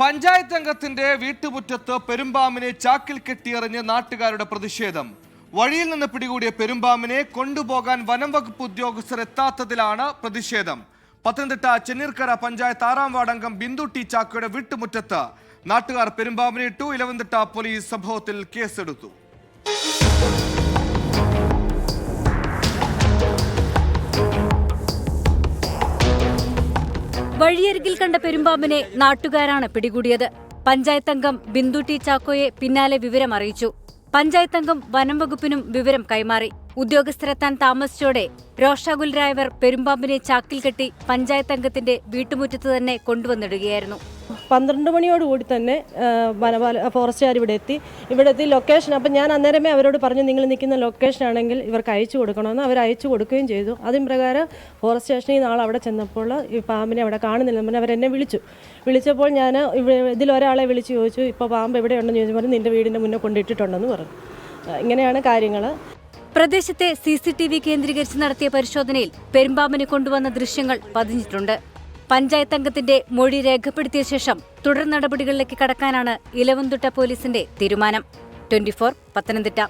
പഞ്ചായത്ത് അംഗത്തിന്റെ വീട്ടുമുറ്റത്ത് പെരുമ്പാമ്പിനെ ചാക്കിൽ കെട്ടിയെറിഞ്ഞ് നാട്ടുകാരുടെ പ്രതിഷേധം. വഴിയിൽ നിന്ന് പിടികൂടിയ പെരുമ്പാമ്പിനെ കൊണ്ടുപോകാൻ വനം വകുപ്പ് ഉദ്യോഗസ്ഥർ എത്താത്തതിലാണ് പ്രതിഷേധം. പത്തനംതിട്ട ചെന്നീർക്കര പഞ്ചായത്ത് ആറാം വാർഡ് അംഗം ബിന്ദു ടി ചാക്കയുടെ വീട്ടുമുറ്റത്ത് നാട്ടുകാർ പെരുമ്പാമ്പിനെ ഇട്ടു ഇലവന്തിട്ട പോലീസ് സംഭവത്തിൽ കേസെടുത്തു. വഴിയരികിൽ കണ്ട പെരുമ്പാമ്പിനെ നാട്ടുകാരാണ് പിടികൂടിയത്. പഞ്ചായത്ത് അംഗം ബിന്ദു ടി ചാക്കോയെ പിന്നാലെ വിവരം അറിയിച്ചു. പഞ്ചായത്ത് അംഗം വനം വകുപ്പിനും വിവരം കൈമാറി. ഉദ്യോഗസ്ഥരെത്താൻ താമസിച്ചോടെ രോഷാകുലരായവർ പെരുമ്പാമ്പിനെ ചാക്കിൽ കെട്ടി പഞ്ചായത്ത് അംഗത്തിന്റെ വീട്ടുമുറ്റത്ത് തന്നെ കൊണ്ടുവന്നിടുകയായിരുന്നു. പന്ത്രണ്ട് മണിയോടുകൂടി തന്നെ വനപാല ഫോറസ്റ്റുകാർ ഇവിടെ എത്തി. ഇവിടെ എത്തി ലൊക്കേഷൻ അപ്പം ഞാൻ അന്നേരമേ അവരോട് പറഞ്ഞു നിങ്ങൾ നിൽക്കുന്ന ലൊക്കേഷൻ ആണെങ്കിൽ ഇവർക്ക് അയച്ചു കൊടുക്കണമെന്ന്. അവർ അയച്ചു കൊടുക്കുകയും ചെയ്തു. അതിന് പ്രകാരം ഫോറസ്റ്റ് സ്റ്റേഷനിൽ നാളെ അവിടെ ചെന്നപ്പോൾ ഈ പാമ്പിനെ അവിടെ കാണുന്നില്ല പറഞ്ഞ് അവരെന്നെ വിളിച്ചു. വിളിച്ചപ്പോൾ ഞാൻ ഇതിൽ ഒരാളെ വിളിച്ച് ചോദിച്ചു ഇപ്പോൾ പാമ്പ് എവിടെയുണ്ടെന്ന്? ചോദിച്ചപ്പോൾ നിന്റെ വീടിന്റെ മുന്നേ കൊണ്ടിട്ടിട്ടുണ്ടെന്ന് പറഞ്ഞു. ഇങ്ങനെയാണ് കാര്യങ്ങൾ പ്രദേശത്തെ സി സി ടി വി കേന്ദ്രീകരിച്ച് നടത്തിയ പരിശോധനയിൽ പെരുമ്പാമ്പിനെ കൊണ്ടുവന്ന ദൃശ്യങ്ങൾ പതിഞ്ഞിട്ടുണ്ട്. പഞ്ചായത്ത് അംഗത്തിന്റെ മൊഴി രേഖപ്പെടുത്തിയ ശേഷം തുടർ നടപടികളിലേക്ക് കടക്കാനാണ് ഇലവന്തുട്ട പോലീസിന്റെ തീരുമാനം. ട്വന്റി പത്തനംതിട്ട.